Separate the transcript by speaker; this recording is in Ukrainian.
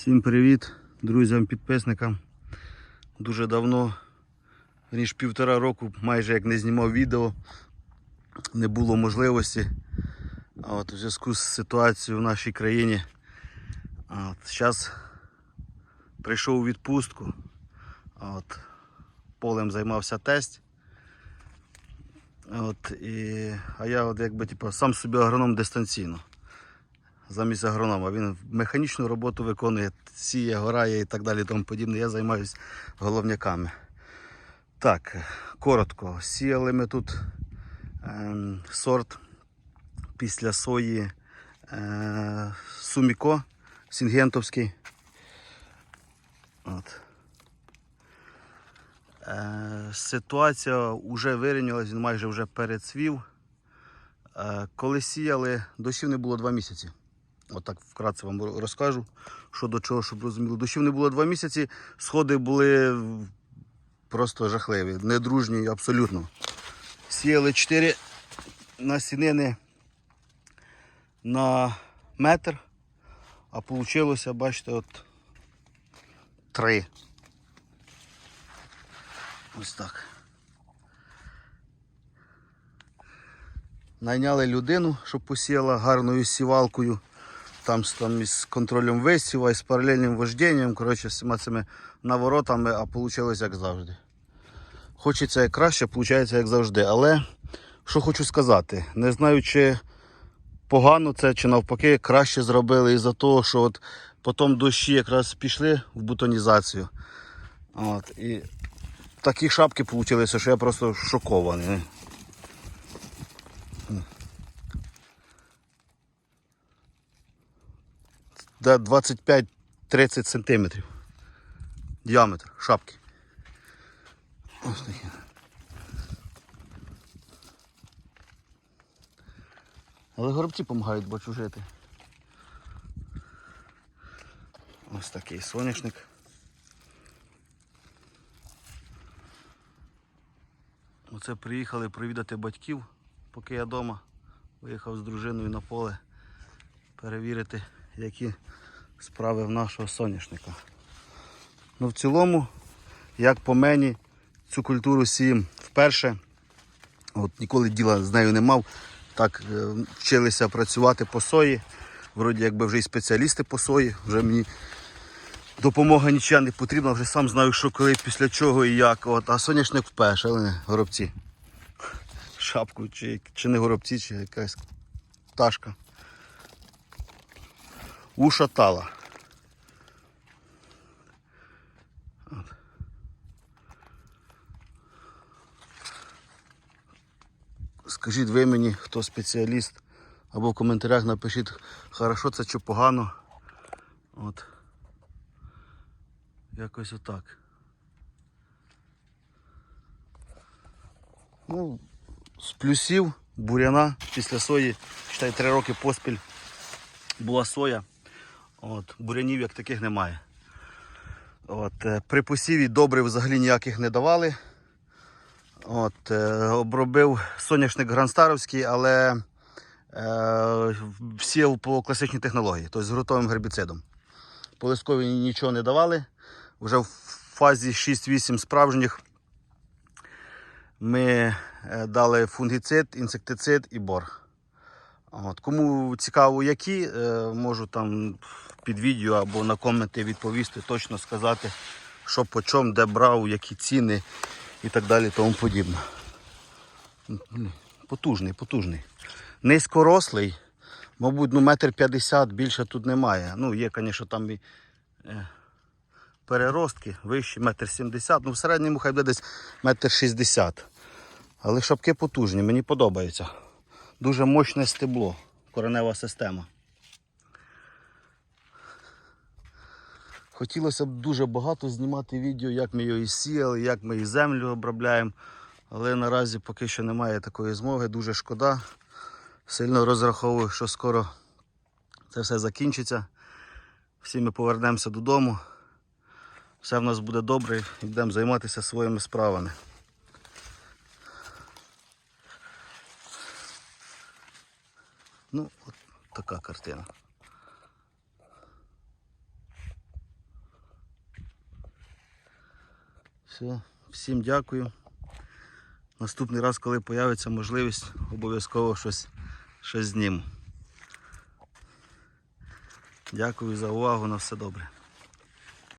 Speaker 1: Всім привіт друзям, підписникам. Дуже давно, ніж півтора року, майже як не знімав відео, не було можливості. А от у зв'язку з ситуацією в нашій країні. От зараз прийшов у відпустку. От полем займався тесть. От, і, а я от якби типу, сам собі агроном дистанційно замість агронома. Він механічну роботу виконує, сіє, горає і так далі. Тому подібне. Я займаюся головняками. Так, коротко. Сіяли ми тут ем, сорт після сої е, Суміко Сінгентовський. От. Е, ситуація вже вирівнялась, він майже вже перецвів. Е, коли сіяли, дощів не було два місяці. Отак вкратце вам розкажу, що до чого, щоб розуміли. Дощів не було два місяці, сходи були просто жахливі, недружні абсолютно. Сіяли 4 насінини на метр, а вийшло, бачите, от 3. Ось так. Найняли людину, щоб посіяла гарною сівалкою. Там, там із контролем висіва, і з паралельним вождінням, коротше, всіма цими наворотами, а вийшло як завжди. Хочеться як краще, виходить як завжди. Але що хочу сказати, не знаю, чи погано це, чи навпаки краще зробили із-за того, що от потім дощі якраз пішли в бутонізацію. От, і такі шапки вийшли, що я просто шокований. Де 25-30 сантиметрів. Діаметр шапки. Ось такі. Але горобці допомагають, бачу жити. Ось такий соняшник. Оце приїхали провідати батьків, поки я вдома. Виїхав з дружиною на поле перевірити, які справи в нашого соняшника. Ну, в цілому, як по мені, цю культуру сієм вперше. От ніколи діла з нею не мав. Так е, вчилися працювати по сої. Вроді якби вже і спеціалісти по сої, вже мені допомога нічого не потрібна, вже сам знаю, що коли, після чого і як. От, а соняшник вперше, але не горобці. Шапку, чи, чи не горобці, чи якась пташка. Ушатала. Скажіть ви мені, хто спеціаліст, або в коментарях напишіть, хорошо це чи погано. От. Якось отак. Ну, з плюсів буряна після сої, читай, три роки поспіль була соя. От, бурянів як таких немає. От, е, при посіві добрив взагалі ніяких не давали. От, е, обробив соняшник гранстаровський, але е, сіяв по класичній технології, тобто з ґрунтовим гербіцидом. Полискові нічого не давали. Вже в фазі 6-8 справжніх ми е, дали фунгіцид, інсектицид і бор. От. Кому цікаво, які, можу там під відео або на коменти відповісти, точно сказати, що по чому, де брав, які ціни і так далі, тому подібне. Потужний, потужний. Низькорослий, мабуть, ну метр п'ятдесят більше тут немає. Ну, є, звісно, там і е, переростки вищі, метр сімдесят, ну в середньому хай буде десь метр шістдесят. Але шапки потужні, мені подобається. Дуже мощне стебло, коренева система. Хотілося б дуже багато знімати відео, як ми і сіяли, як ми і землю обробляємо. Але наразі поки що немає такої змоги, дуже шкода. Сильно розраховую, що скоро це все закінчиться. Всі ми повернемося додому. Все в нас буде добре і будемо займатися своїми справами. Ну, от така картина. Все. Всім дякую. Наступний раз, коли з'явиться можливість, обов'язково щось, щось зніму. Дякую за увагу. На все добре.